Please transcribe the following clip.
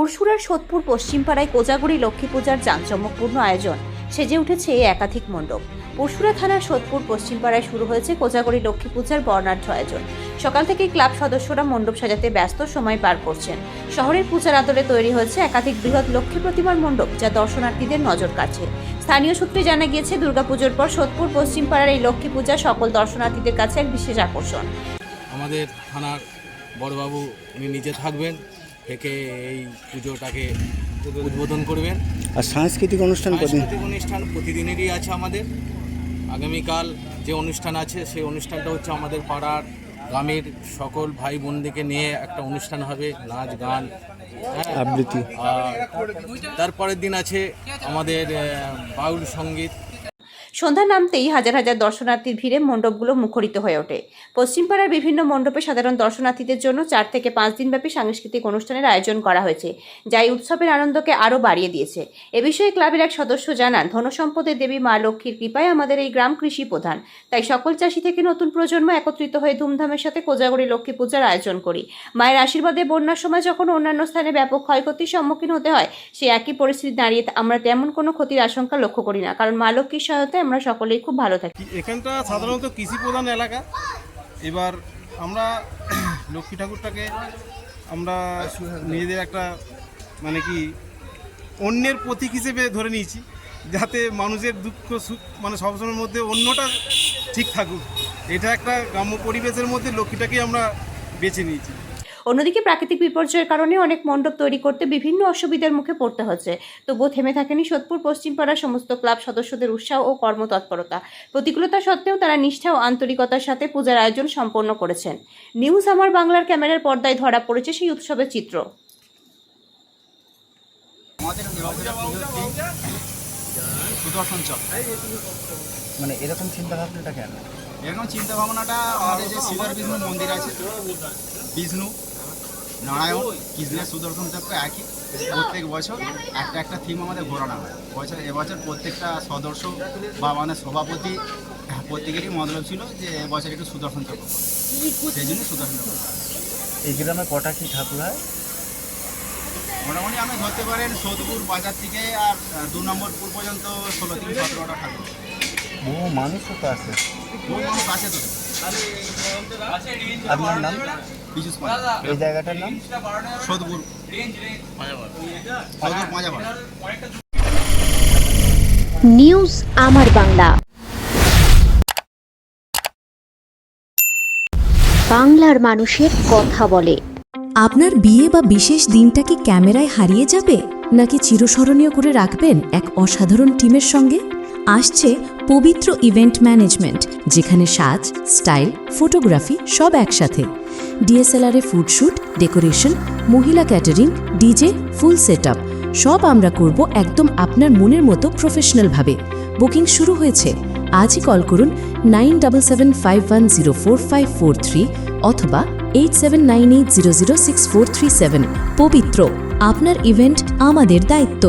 পুরসুরার সোদপুর পশ্চিমপাড়ায় কোজাগরি লক্ষ্মী পূজার জাঁকজমকপূর্ণ আয়োজন সেজে উঠেছে এই একাধিক মণ্ডপ। পরশুরা থানার সোদপুর পশ্চিমপাড়ায় শুরু হয়েছে কোজাগরি লক্ষ্মী পূজার বর্ণাঢ্য আয়োজন। সকাল থেকে ক্লাব সদস্যরা মণ্ডপ সাজাতে ব্যস্ত সময় পার করছেন। শহরের পূজার আদলে তৈরি হয়েছে একাধিক বৃহৎ লক্ষ্মী প্রতিমার মণ্ডপ যা দর্শনার্থীদের নজর কাছে স্থানীয় সূত্রে জানা গিয়েছে, দুর্গাপুজোর পর সোদপুর পশ্চিমপাড়ার এই লক্ষ্মী পূজা সকল দর্শনার্থীদের কাছে এক বিশেষ আকর্ষণ। আমাদের থানার বড়বাবু নিজে থাকবেন। থেকে এই পুজোটাকে উদ্বোধন করবেন। আর সাংস্কৃতিক অনুষ্ঠান সাংস্কৃতিক অনুষ্ঠান প্রতিদিনেরই আছে আমাদের। আগামীকাল যে অনুষ্ঠান আছে সেই অনুষ্ঠানটা হচ্ছে আমাদের পাড়ার গ্রামের সকল ভাই বোনদেরকে নিয়ে একটা অনুষ্ঠান হবে নাচ গান হ্যাঁ। আবৃত্তি। আর তারপরের দিন আছে আমাদের বাউল সংগীত। সন্ধ্যা নামতেই হাজার হাজার দর্শনার্থীর ভিড়ে মণ্ডপগুলো মুখরিত হয়ে ওঠে। পশ্চিমপাড়ার বিভিন্ন মণ্ডপে সাধারণ দর্শনার্থীদের জন্য চার থেকে পাঁচ দিনব্যাপী সাংস্কৃতিক অনুষ্ঠানের আয়োজন করা হয়েছে, যা এই উৎসবের আনন্দকে আরও বাড়িয়ে দিয়েছে। এ বিষয়ে ক্লাবের এক সদস্য জানান, ধনসম্পদের দেবী মা লক্ষ্মীর কৃপায় আমাদের এই গ্রাম কৃষি প্রধান। তাই সকল চাষি থেকে নতুন প্রজন্ম একত্রিত হয়ে ধুমধামের সাথে কোজাগরি লক্ষ্মী পূজার আয়োজন করি। মায়ের আশীর্বাদে বন্যার সময় যখন অন্যান্য স্থানে ব্যাপক ক্ষয়ক্ষতির সম্মুখীন হতে হয়, সেই একই পরিস্থিতি দাঁড়িয়ে আমরা তেমন কোনো ক্ষতির আশঙ্কা লক্ষ্য করি না, কারণ মা লক্ষ্মীর সহায়তায় আমরা সকলেই খুব ভালো থাকি। এখানটা সাধারণত কৃষি প্রধান এলাকা। এবার আমরা লক্ষ্মী ঠাকুরটাকে আমরা নিজেদের একটা মানে কি, অন্যের প্রতীক হিসেবে ধরে নিয়েছি, যাতে মানুষের দুঃখ, সুখ মানে সবসময়ের মধ্যে অন্যটা ঠিক থাকুক। এটা একটা গ্রাম্য পরিবেশের মধ্যে লক্ষ্মীটাকেই আমরা বেছে নিয়েছি। অন্যদিকে প্রাকৃতিক বিপর্যয়ের কারণে অনেক মণ্ডপ তৈরি করতে বিভিন্ন অসুবিধার মুখে পড়তে হচ্ছে। তবুও থেমে থাকেনি সোদপুর পশ্চিমপাড়ার সমস্ত ক্লাব সদস্যদের উৎসাহ ও কর্মতৎপরতা। প্রতিকূলতা সত্ত্বেও তারা নিষ্ঠা ও আন্তরিকতার সাথে পূজার আয়োজন সম্পন্ন করেছেন। নিউজ আমার বাংলার ক্যামেরার পর্দায় ধরা পড়েছে সেই উৎসবের চিত্র। সুদর্শন চক। মানে এরকম চিন্তা ভাবনাটা কেন? এরকম চিন্তা ভাবনাটা আমাদের যে শিবর বিষ্ণু মন্দির আছে বিষ্ণু নারায়ণ কৃষ্ণের সুদর্শন চক্র একই প্রত্যেক বছর একটা একটা থিম আমাদের ঘোরানো হয়। বছর এবছর প্রত্যেকটা সদস্য বা মানে সভাপতি প্রত্যেকেরই মতলব ছিল যে এবছর একটু সুদর্শন চক্র সেই জন্য সুদর্শন চক্র এই গ্রামে কটা কি ঠাকুর হয়? মোটামুটি আপনি ধরতে পারেন সোদপুর বাজার থেকে আর দু নম্বর পুর পর্যন্ত ষোলো থেকে সতেরোটা ঠাকুর। বহু মানুষও তো আছে। বহু মানুষ আছে তো। আপনার নাম এই জায়গাটার নাম? সোদপুর। সোদপুর নিউজ আমার বাংলা। বাংলার মানুষের কথা বলে। আপনার বিয়ে বা বিশেষ দিনটা কি ক্যামেরায় হারিয়ে যাবে? নাকি চিরস্মরণীয় করে রাখবেন এক অসাধারণ টিমের সঙ্গে? আসছে পবিত্র ইভেন্ট ম্যানেজমেন্ট যেখানে সাজ স্টাইল ফটোগ্রাফি সব একসাথে। ডিএসএলআরে ফুডশ্যুট ডেকোরেশন মহিলা ক্যাটারিং ডিজে ফুল সেট সব আমরা করব একদম আপনার মনের মতো প্রফেশনালভাবে বুকিং শুরু হয়েছে। আজই কল করুন nine double seven five one zero four five four three অথবা eight seven nine eight zero zero six four three seven পবিত্র, আপনার ইভেন্ট আমাদের দায়িত্ব।